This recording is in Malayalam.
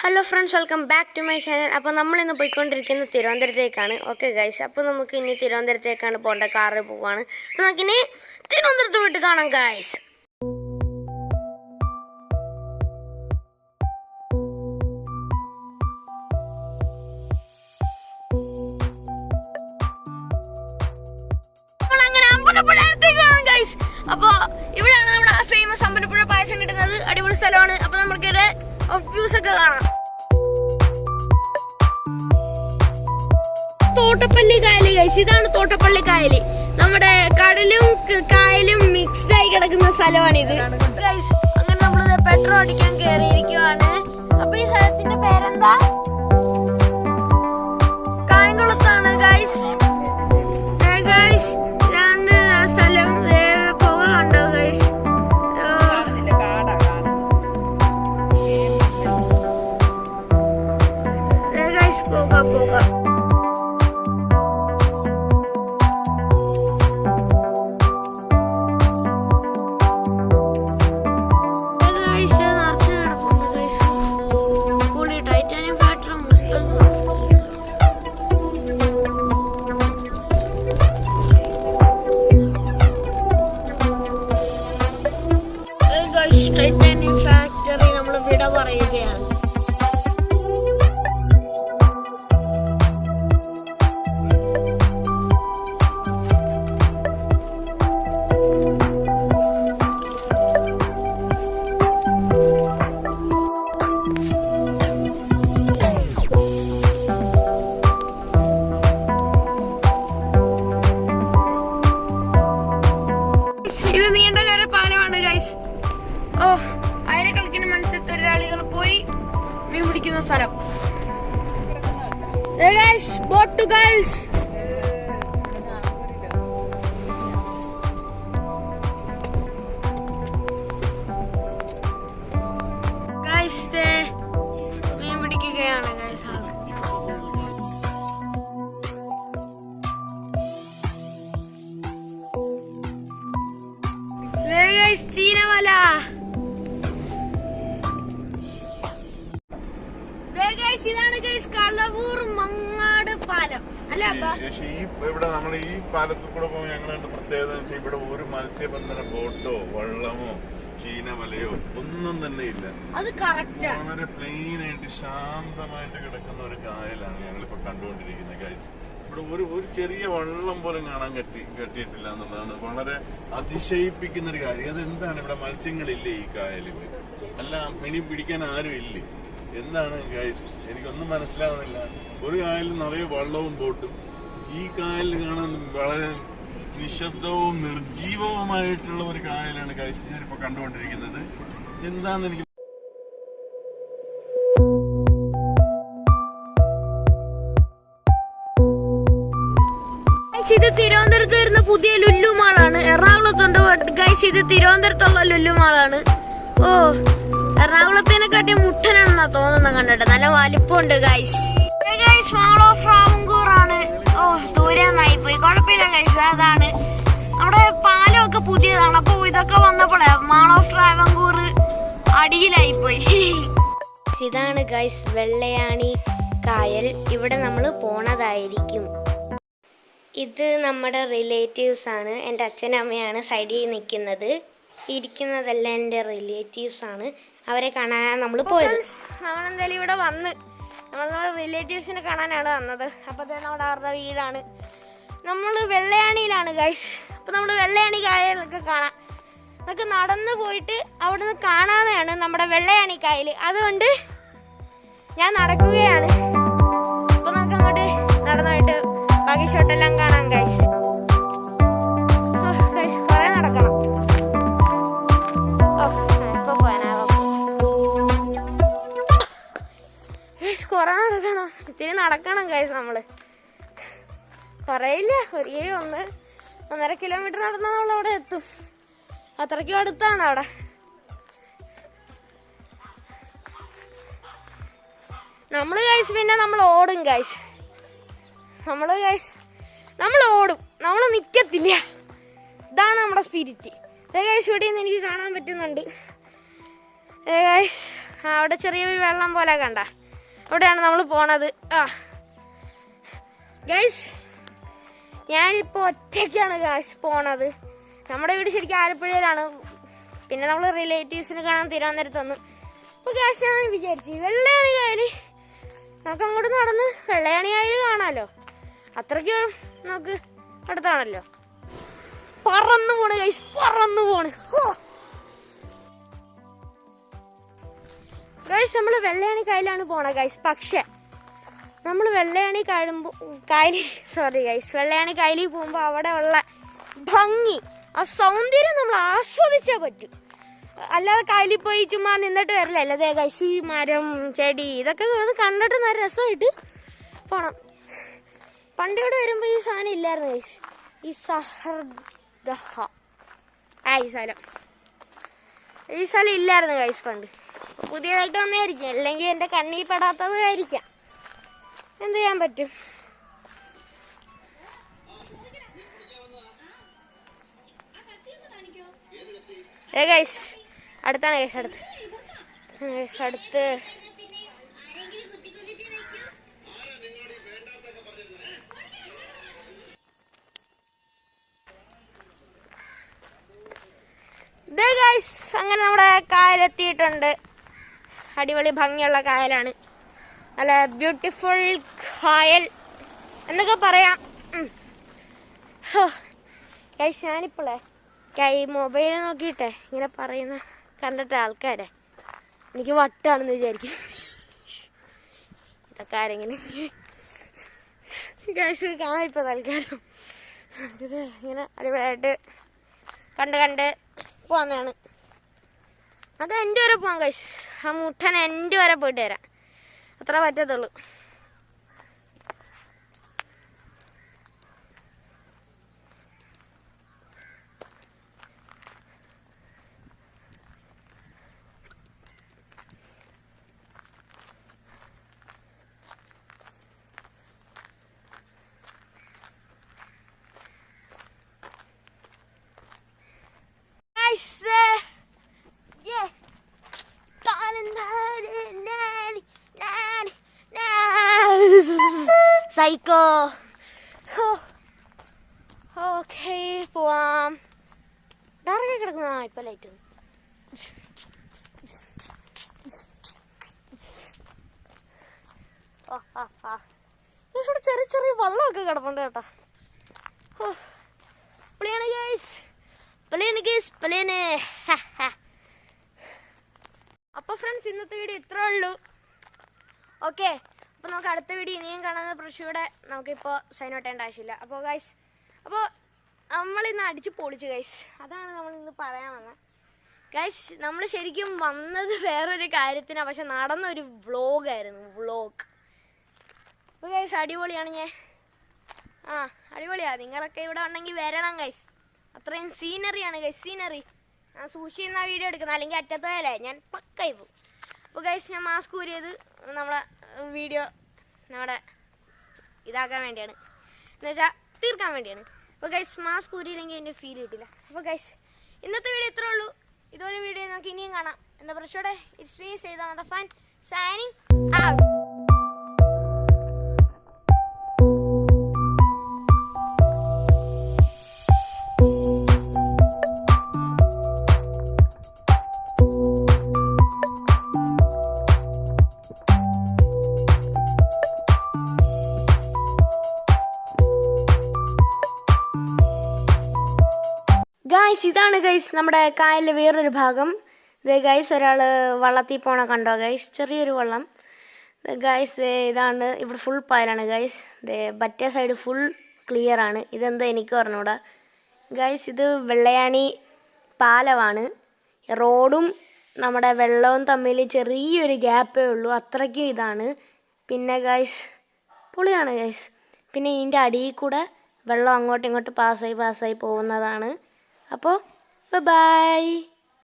Hello friends welcome back to my channel അപ്പോൾ നമ്മളിന്ന് പോയിക്കൊണ്ടിരിക്കുന്നത് തിരുവനന്തപുരത്തേക്കാണ്. ഓക്കെ ഗൈസ് അപ്പോൾ നമുക്ക് ഇനി തിരുവനന്തപുരത്തേക്കാണ് പോകേണ്ട കാറിൽ പോവാണ്. അപ്പോൾ നമുക്കിനി തിരുവനന്തപുരത്ത് പോയിട്ട് കാണാം ഗൈസ് അപ്പോൾ ഇവിടെയാണ് നമ്മുടെ ഫേമസ് അമ്പലപ്പുഴ പായസം കിട്ടുന്നത്. അടിപൊളി സ്ഥലമാണ്. അപ്പോൾ നമുക്ക് വ്യൂസ് ഒക്കെ കാണാം തോട്ടപ്പള്ളി കായൽ ഗൈസ് ഇതാണ് തോട്ടപ്പള്ളി കായൽ. നമ്മുടെ കടലും കായലും മിക്സ്ഡ് ആയി കിടക്കുന്ന സ്ഥലമാണിത്. അങ്ങനെ നമ്മൾ പെട്രോൾ അടിക്കാൻ കയറിയിരിക്കുവാണ് അപ്പൊ ഈ സ്ഥലത്തിന്റെ പേരെന്താ? കായംകുളത്താണ് ഗൈസ് ഗേൾസ്. മീൻ പിടിക്കുകയാണ് ഗൈസ് ഇതാണ് ഗൈസ് മങ്ങാട് പാലം. അല്ല? പക്ഷേ ഈ ഇവിടെ നമ്മൾ ഈ പാലത്തിൽ കൂടെ പോകുമ്പോൾ ഞങ്ങളുടെ പ്രത്യേകത ഇവിടെ ഒരു മത്സ്യബന്ധന ബോട്ടോ വള്ളമോ ചീനവലയോ ഒന്നും തന്നെ ഇല്ല. അത് കറക്റ്റ് വളരെ പ്ലെയിൻ ആയിട്ട് ശാന്തമായിട്ട് കിടക്കുന്ന ഒരു കായലാണ് ഞങ്ങളിപ്പോ കണ്ടുകൊണ്ടിരിക്കുന്നത് കാഴ്ച ഇവിടെ ഒരു ഒരു ചെറിയ വള്ളം പോലും കാണാൻ കെട്ടി കെട്ടിയിട്ടില്ല എന്നുള്ളതാണ്. വളരെ അതിശയിപ്പിക്കുന്ന ഒരു കാര്യം. അതെന്താണ് ഇവിടെ മത്സ്യങ്ങളില്ലേ ഈ കായലിൽ അല്ല മിനി പിടിക്കാൻ ആരും ഇല്ലേ? എന്താണ് ഗൈസ് എനിക്കൊന്നും മനസ്സിലാവുന്നില്ല. ഒരു കായലിൽ നിറയെ വള്ളവും ബോട്ടും. ഈ കായലിൽ കാണാൻ വളരെ നിശബ്ദവും നിർജീവവുമായിട്ടുള്ള ഒരു കായലാണ് ഗൈസ് ഞാനിപ്പോ കണ്ടുകൊണ്ടിരിക്കുന്നത്. എന്താന്ന് എനിക്ക് ഇത് തിരുവനന്തപുരത്ത് വരുന്ന പുതിയ ലുല്ലു മാളാണ്. എറണാകുളത്തുണ്ട്. ഗൈസ് ഇത് തിരുവനന്തപുരത്തുള്ള ലുല്ലു മാളാണ്. ഓ. എറണാകുളത്തിനെക്കാട്ടി മുട്ടനാണെന്നാ തോന്നുന്ന കണ്ടിട്ട്. നല്ല വലിപ്പമുണ്ട് ഗൈസ് ഗൈസ് മാൾ ഓഫ് ആണ്. ഓ ദൂരെന്നായി പോയി. കുഴപ്പമില്ല ഗൈസ് അതാണ്. നമ്മുടെ പാലമൊക്കെ പുതിയതാണ്. അപ്പൊ ഇതൊക്കെ വന്നപ്പോഴേ മാൾ ഓഫ് ട്രാവങ്കൂർ അടിയിലായി പോയി. ഇതാണ് ഗൈസ് വെള്ളയാണി കായൽ. ഇവിടെ നമ്മൾ പോണതായിരിക്കും. ഇത് നമ്മുടെ റിലേറ്റീവ്സ് ആണ്. എന്റെ അച്ഛനമ്മയാണ് സൈഡിൽ നിൽക്കുന്നത്. ഇരിക്കുന്നതെല്ലാം എന്റെ റിലേറ്റീവ്സ് ആണ്. അവരെ കാണാൻ നമ്മൾ പോയത്. നമ്മളെന്തായാലും ഇവിടെ വന്ന് നമ്മൾ നമ്മുടെ റിലേറ്റീവ്സിനെ കാണാനാണ് വന്നത്. അപ്പോൾ തന്നെ അവിടെ അവരുടെ വീടാണ്. നമ്മൾ വെള്ളയാണിയിലാണ് ഗൈസ് അപ്പോൾ നമ്മൾ വെള്ളയാണി കായലൊക്കെ കാണാം. നമുക്ക് നടന്നു പോയിട്ട് അവിടെ നിന്ന് കാണാതെയാണ് നമ്മുടെ വെള്ളയാണി കായൽ അതുകൊണ്ട് ഞാൻ നടക്കുകയാണ്. അപ്പോൾ നമുക്ക് അങ്ങോട്ട് നടന്നായിട്ട് ബാക്കി ഷോട്ടെല്ലാം കാണാം ഗൈസ് ഇത്തിരി നടക്കണം ഗൈസ് നമ്മൾ. കൊറേ ഇല്ല ഒരേ ഒന്ന്. ഒന്നര കിലോമീറ്റർ നടന്നാൽ നമ്മൾ അവിടെ എത്തും. അത്രയ്ക്കും അടുത്താണ് അവിടെ. നമ്മൾ കഴിച്ച് പിന്നെ നമ്മൾ ഓടും കഴിച്ച് നമ്മൾ കഴിച്ച് നമ്മൾ ഓടും. നമ്മൾ നിക്കത്തില്ല. ഇതാണ് നമ്മുടെ സ്പിരിറ്റ് ഏകദേശം ഇവിടെ നിന്ന് എനിക്ക് കാണാൻ പറ്റുന്നുണ്ട്. ഏകദേശം അവിടെ ചെറിയൊരു വെള്ളം പോലെ കണ്ട. അവിടെയാണ് നമ്മൾ പോണത്. ആ. ഗൈസ് ഞാനിപ്പോൾ ഒറ്റയ്ക്കാണ് ഗൈസ് പോണത്. നമ്മുടെ വീട് ശരിക്കും ആലപ്പുഴയിലാണ്. പിന്നെ നമ്മൾ റിലേറ്റീവ്സിനെ കാണാൻ തിരുവനന്തപുരത്ത് വന്നു. അപ്പോൾ ഞാൻ വിചാരിച്ചു വെള്ളയാണി കായൽ നമുക്ക് അങ്ങോട്ട് നടന്ന് വെള്ളയാണി കായൽ കാണാമല്ലോ അത്രയ്ക്ക് നമുക്ക് അടുത്താണല്ലോ. പറന്നു പോണ് ഗൈസ് പറന്നു പോണ്. ഹോ. ഗൈസ് നമ്മൾ വെള്ളയാണി കായലാണ് പോണ ഗൈസ് പക്ഷെ നമ്മൾ വെള്ളയാണി കായലുമ്പോൾ കായലി സോറി ഗൈസ് വെള്ളയാണി കായലിൽ പോകുമ്പോൾ അവിടെ ഉള്ള ഭംഗി ആ സൗന്ദര്യം നമ്മൾ ആസ്വദിച്ചേ പറ്റൂ. അല്ലാതെ കായലിൽ പോയി ചുമ്മാ നിന്നിട്ട് വരില്ല. അല്ലാതെ ഗൈസ് ഈ മരം ചെടി ഇതൊക്കെ ഒന്ന് കണ്ടിട്ട് നല്ല രസമായിട്ട് പോണം. പണ്ട് ഇവിടെ വരുമ്പോൾ ഈ സാധനം ഇല്ലായിരുന്നു ഗൈസ് ഈ സഹർദഹ ആ ഈ സ്ഥലം. ഈ സ്ഥലം ഇല്ലായിരുന്നു ഗൈസ് പണ്ട്. പുതിയതായിട്ട് വന്നതായിരിക്കും. അല്ലെങ്കിൽ എന്റെ കണ്ണിൽ പെടാത്തത് ആയിരിക്കാം. എന്ത് ചെയ്യാൻ പറ്റും? ഏ അടുത്താണ് ഗൈസ് അടുത്ത്. ഗൈസ് അടുത്ത്. അങ്ങനെ നമ്മുടെ കായലെത്തിയിട്ടുണ്ട്. അടിപൊളി ഭംഗിയുള്ള കായലാണ്. നല്ല ബ്യൂട്ടിഫുൾ കായൽ എന്നൊക്കെ പറയാം. ഞാനിപ്പോളേ കൈ മൊബൈൽ നോക്കിയിട്ടെ ഇങ്ങനെ പറയുന്ന കണ്ടിട്ട് ആൾക്കാരെ എനിക്ക് വട്ടാണെന്ന് വിചാരിക്കും. ഇതൊക്കെ ആരെങ്കിലും ഗൈസ് കാണാം ഇപ്പോൾ ഇങ്ങനെ അടിപൊളിയായിട്ട് കണ്ട് കണ്ട് പോന്നതാണ്. അത് എന്റെ വരെ പോകാം കഴിച്ചു ആ മുട്ടൻ എന്റെ വരെ പോയിട്ട് വരാം. അത്ര പറ്റത്തുള്ളൂ. സൈക്കോ ഓക്കെ പോവാം. ഡയറക്റ്റ് കിടക്കുന്ന ആ ഇപ്പൊ ലൈറ്റ് ഇവിടെ ചെറിയ ചെറിയ വെള്ളമൊക്കെ കിടപ്പുണ്ട് കേട്ടോ. പ്ലെയാണ് ഗൈസ് പ്ലെയാണ് ഗൈസ് പ്ലെയാണ് അപ്പൊ ഫ്രണ്ട്സ് ഇന്നത്തെ വീഡിയോ ഇത്രേ ഉള്ളൂ. ഓക്കെ നമുക്ക് അടുത്ത വീഡിയോ ഇനിയും കാണുന്ന പ്രശ്നയുടെ നമുക്കിപ്പോൾ സൈൻ വെട്ടേണ്ട ആവശ്യമില്ല. അപ്പോൾ ഗൈസ് അപ്പോൾ നമ്മളിന്ന് അടിച്ച് പൊളിച്ചു ഗൈസ് അതാണ് നമ്മൾ ഇന്ന് പറയാൻ വന്നത് ഗൈസ് നമ്മൾ ശരിക്കും വന്നത് വേറൊരു കാര്യത്തിനാണ് പക്ഷെ നടന്നൊരു വ്ളോഗായിരുന്നു വ്ളോഗ് അപ്പോൾ ഗൈസ് അടിപൊളിയാണ് ഞാൻ. ആ അടിപൊളിയാ. നിങ്ങളൊക്കെ ഇവിടെ ഉണ്ടെങ്കിൽ വരണം ഗൈസ് അത്രയും സീനറിയാണ് ഗൈസ് സീനറി ഞാൻ സൂക്ഷിക്കുന്ന വീഡിയോ എടുക്കുന്നത്. അല്ലെങ്കിൽ അറ്റത്തോയല്ലേ ഞാൻ പക്കായി പോകും. അപ്പോൾ ഗൈസ് ഞാൻ മാസ്ക് ഊരിയത് നമ്മളെ വീഡിയോ നമ്മുടെ ഇതാക്കാൻ വേണ്ടിയാണ്. എന്ന് വെച്ചാൽ തീർക്കാൻ വേണ്ടിയാണ്. അപ്പോൾ ഗൈസ് മാസ്ക് ഊരിയില്ലെങ്കിൽ എന്റെ ഫീൽ കിട്ടില്ല. അപ്പോൾ ഗൈസ് ഇന്നത്തെ വീഡിയോ ഇത്രേ ഉള്ളൂ. ഇതുപോലെ വീഡിയോ നമുക്ക് ഇനിയും കാണാം. എന്താ പ്രശ്നോടെ ഇറ്റ്സ് മീ ചെയ്ത ഫാൻ സൈനിങ് ഔട്ട് ഗായ്സ് ഇതാണ് ഗൈസ് നമ്മുടെ കായലിലെ വേറൊരു ഭാഗം. ഇത് ഗൈസ് ഒരാൾ വള്ളത്തിൽ പോണ കണ്ടോ ഗൈസ് ചെറിയൊരു വള്ളം. ഗൈസ് ഇതാണ് ഇവിടെ ഫുൾ പായലാണ് ഗൈസ് മറ്റേ സൈഡ് ഫുൾ ക്ലിയർ ആണ്. ഇതെന്താ എനിക്ക് പറഞ്ഞുകൂടാ ഗൈസ് ഇത് വെള്ളയാണി പാലമാണ് റോഡും നമ്മുടെ വെള്ളവും തമ്മിൽ ചെറിയൊരു ഗ്യാപ്പേ ഉള്ളൂ. അത്രയ്ക്കും ഇതാണ്. പിന്നെ ഗൈസ് പൊളിയാണ് ഗൈസ് പിന്നെ ഇതിന്റെ അടിയിൽ കൂടെ വെള്ളം അങ്ങോട്ടും ഇങ്ങോട്ടും പാസ്സായി പാസ്സായി പോകുന്നതാണ്. അപ്പോൾ ബൈ